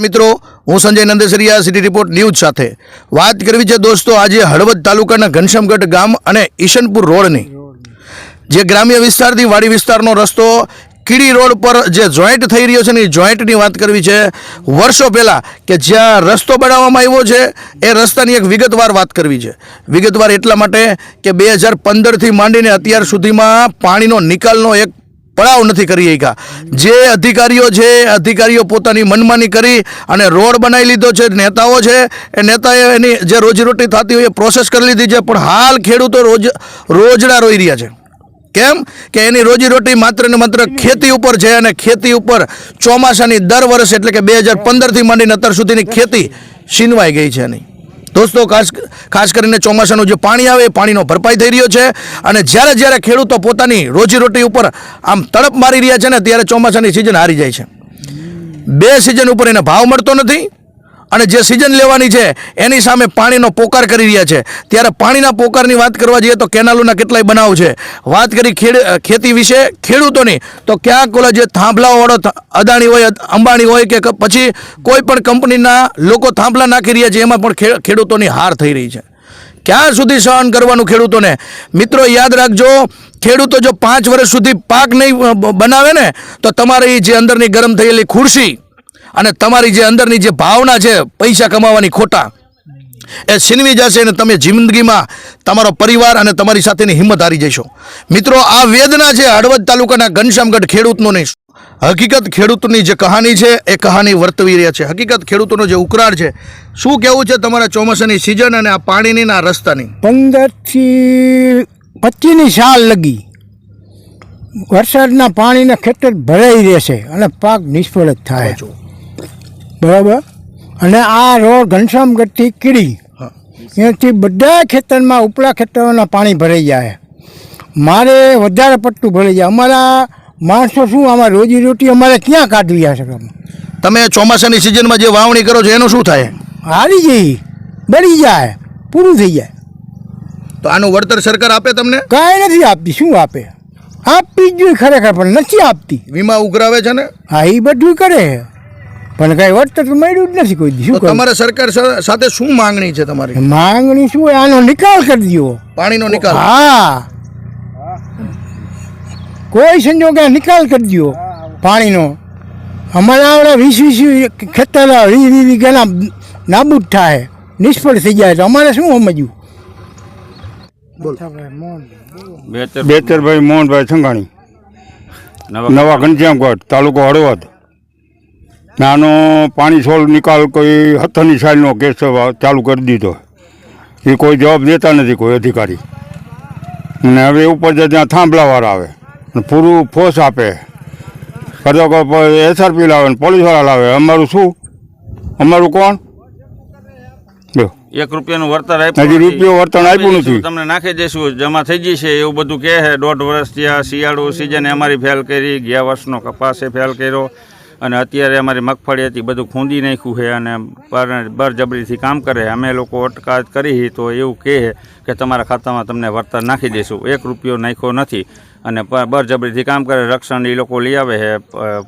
મિત્રો, હું Sanjay Nandesariya city report news સાથે. વાત કરવી છે દોસ્તો આજે હળવદ તાલુકાના ઘનશ્યામગઢ ગામ અને ઈશનપુર રોડની. જે ગ્રામ્ય વિસ્તારથી વાડી વિસ્તારનો રસ્તો કીડી રોડ પર જે જોઈન્ટ થઈ રહ્યો છે ને એ જોઈન્ટની વાત કરવી છે. વર્ષો પહેલાં કે જ્યાં રસ્તો બનાવવામાં આવ્યો છે, એ રસ્તાની એક વિગતવાર વાત કરવી છે. વિગતવાર એટલા માટે કે બે હજાર પંદરથી માંડીને અત્યાર સુધીમાં પાણીનો નિકાલનો એક પડાવ નથી કરી શક્યા જે અધિકારીઓ છે અધિકારીઓ પોતાની મનમાની કરી અને રોડ બનાવી લીધો છે, નેતાઓ છે, એ નેતાએ એની જે રોજીરોટી થતી હોય એ પ્રોસેસ કરી લીધી છે, પણ હાલ ખેડૂતો રોજ, રોજડા રોઈ રહ્યા છે. કેમ? કે એની રોજીરોટી માત્ર ને માત્ર ખેતી ઉપર છે અને ખેતી ઉપર ચોમાસાની દર વર્ષ એટલે કે બે હજાર પંદરથી માંડીને અત્યાર સુધીની ખેતી છીનવાઈ ગઈ છે એની. દોસ્તો, ખાસ ખાસ કરીને ચોમાસાનું જે પાણી આવે, એ પાણીનો ભરપાઈ થઈ રહ્યો છે. અને જ્યારે જ્યારે ખેડૂતો પોતાની રોજીરોટી ઉપર આમ તડપ મારી રહ્યા છે ને, ત્યારે ચોમાસાની સિઝન હારી જાય છે. બે સિઝન ઉપર એને ભાવ મળતો નથી. અને જે સિઝન લેવાની છે, એની સામે પાણીનો પોકાર કરી રહ્યા છે. ત્યારે પાણીના પોકારની વાત કરવા જઈએ તો કેનાલોના કેટલાય બનાવ છે. વાત કરી ખેડ ખેતી વિશે, ખેડૂતોની, તો ક્યાંક ઓલા જે થાંભલાવાળો અદાણી હોય અંબાણી હોય કે પછી કોઈ પણ કંપનીના લોકો થાંભલા નાખી રહ્યા છે, એમાં પણ ખેડૂતોની હાર થઈ રહી છે. ક્યાં સુધી સહન કરવાનું ખેડૂતોને? મિત્રો, યાદ રાખજો, ખેડૂતો જો પાંચ વર્ષ સુધી પાક નહીં બનાવે ને, તો તમારી જે અંદરની ગરમ થયેલી ખુરશી અને તમારી જે અંદરની જે ભાવના છે પૈસા કમાવાની ખોટા એ છીનવી જશે અને તમે જિંદગીમાં તમારો પરિવાર અને તમારી સાથેની હિંમત હારી જશો. મિત્રો આ વેદના છે હળવદ તાલુકાના ઘનશ્યામગઢ નહીં હકીકત ખેડૂતની જે કહાની છે એ કહાની વર્તવી રહ્યા છે. હકીકત ખેડૂતોનો જે ઉકરાળ છે શું કહેવું છે તમારા ચોમાસાની સિઝન અને આ પાણીની ને રસ્તાની? પંદરથી પચીસની સાલ લગી. વરસાદના પાણીના ખેતર ભરાઈ રહેશે અને પાક નિષ્ફળ જ થાય. બરાબર? અને આ રોડ ઘનશ્યામગઢથી કીડી. હા. બધા ખેતરમાં ઉપલા ખેતરોના પાણી ભરાઈ જાય. મારે વધારે પડતું ભરાઈ જાય. અમારા માણસો શું આમાં રોજીરોટી અમારે ક્યાં કાઢવી આ શકે તમે ચોમાસાની સિઝનમાં જે વાવણી કરો છો એનું શું થાય? હારી જઈ બળી જાય. પૂરું થઈ જાય. તો આનું વળતર સરકાર આપે તમને? કાંઈ નથી આપતી. શું આપે? આપવી જ જોઈએ ખરેખર પણ નથી આપતી. વીમા ઉઘરાવે છે ને? હા એ બધું કરે. પણ કઈ વળતર તો મળ્યું જ નથી કોઈ શું તમારે સરકાર સાથે શું માંગણી છે તમારી? માંગણી શું હોય? આનો નિકાલ કરી દો પાણીનો નિકાલ? હા. કોઈ સંજોગે આ નિકાલ કરી દો પાણીનો. અમારા આવડે વીસ વીસ ખેતર વીસ વીસ વીઘાના નાબૂદ થાય નિષ્ફળ થઈ જાય તો અમારે શું સમજવું? બેતરભાઈ મોહનભાઈ સંઘાણી. નવા ઘનશ્યામગઢ તાલુકો હળવદ. નાનો પાણી સોલ નિકાલ કોઈ હથની સાઈડનો કેસ ચાલુ કરી દીધો. એ કોઈ જવાબ દેતા નથી કોઈ અધિકારી. અને હવે ઉપર જે ત્યાં થાંભલાવાળા આવે પૂરું ફોર્સ આપે. કદાચ એસઆરપી લાવે ને પોલીસવાળા લાવે. અમારું શું? અમારું કોણ? એક રૂપિયાનું વર્તન આપ્યું હજી. રૂપિયો વર્તન આપ્યું નથી. તમને નાખી દઈશું જમા થઈ જશે એવું બધું કહે છે. દોઢ વર્ષ આ શિયાળુ સિઝન અમારી ફેલ કરી ગયા વર્ષનો કપાસે ફેલ કર્યો. અને અત્યારે અમારી મગફળી હતી, બધું ખૂંદી નાખ્યું છે અને બરજબરીથી કામ કરે અમે લોકો અટકાત કરી તો એવું કહે કે તમારા ખાતામાં તમને વળતર નાખી દઈશું એક રૂપિયો નાખ્યો નથી અને બરજબરીથી કામ કરે, રક્ષણ એ લોકો લઈ આવે છે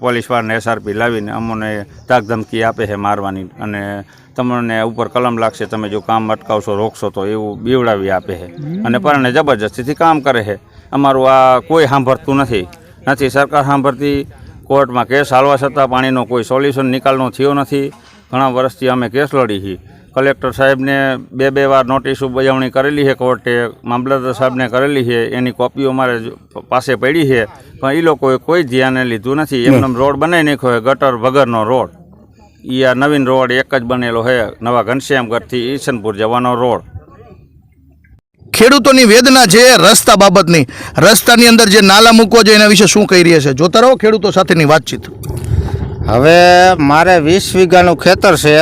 પોલીસવાળાને એસઆરપી લાવીને અમને ધમકી આપે છે મારવાની અને તમને ઉપર કલમ લાગશે, તમે જો કામ અટકાવશો, રોકશો, તો એવું બીવડાવી આપે છે. અને પરણે જબરજસ્તીથી કામ કરે છે. અમારું આ કોઈ સાંભળતું નથી. નથી, સરકાર સાંભળતી કોર્ટમાં કેસ હાલવા છતાં પાણીનો કોઈ સોલ્યુશન નિકાલનો થયો નથી. ઘણા વર્ષથી અમે કેસ લડી છીએ. કલેક્ટર સાહેબને બે બે વાર નોટિસ બજાવણી કરેલી છે કોર્ટે મામલતદાર સાહેબને કરેલી છે એની કોપીઓ મારે પાસે પડી છે પણ એ લોકોએ કોઈ ધ્યાને લીધું નથી. એમને રોડ બનાવી નાખ્યો છે ગટર વગરનો રોડ. એ આ નવીન રોડ એક જ બનેલો છે નવા ઘનશ્યામગઢથી ઈશનપુર જવાનો રોડ. ખેડૂતોની વેદના છે રસ્તા બાબતની. રસ્તાની અંદર જે નાલા મૂકવો જોઈએ એના વિશે શું કહી રહ્યા છે? જોતા રહો ખેડૂતો સાથેની વાતચીત. હવે મારે વીસ વીઘાનું ખેતર છે.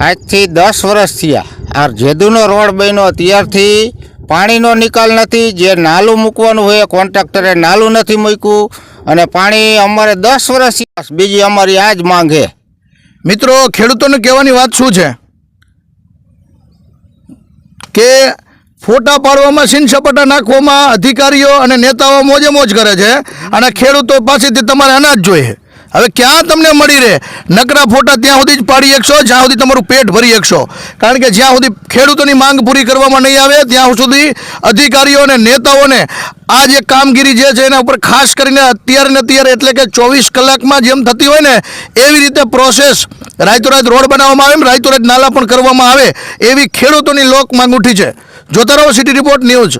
આજથી દસ વર્ષ થયા. આ જેદુનો રોડ બન્યો ત્યારથી પાણીનો નિકાલ નથી. જે નાલું મૂકવાનું હોય કોન્ટ્રાક્ટરે નાલું નથી મૂક્યું. અને પાણી અમારે દસ વર્ષ બીજી અમારી આ જ માંગે. મિત્રો ખેડૂતોને કહેવાની વાત શું છે? કે ફોટા પાડવામાં સીન સપાટા નાખવામાં અધિકારીઓ અને નેતાઓ મોજે મોજ કરે છે અને ખેડૂતો પાસેથી તમારે અનાજ જોઈએ. હવે ક્યાં તમને મળી રહે? નકરા ફોટા ત્યાં સુધી જ પાડી શકશો, જ્યાં સુધી તમારું પેટ ભરી શકશો. કારણ કે જ્યાં સુધી ખેડૂતોની માંગ પૂરી કરવામાં નહીં આવે, ત્યાં સુધી અધિકારીઓ અને નેતાઓને આ જે કામગીરી જે છે એના ઉપર ખાસ કરીને અત્યારે ને અત્યારે એટલે કે ચોવીસ કલાકમાં જેમ થતી હોય ને, એવી રીતે પ્રોસેસ રાતોરાત રોડ બનાવવામાં આવે એમ રાતોરાત નાલા પણ કરવામાં આવે, એવી ખેડૂતોની લોક માંગ ઉઠી છે. જોતા રહો સિટી રિપોર્ટ ન્યૂઝ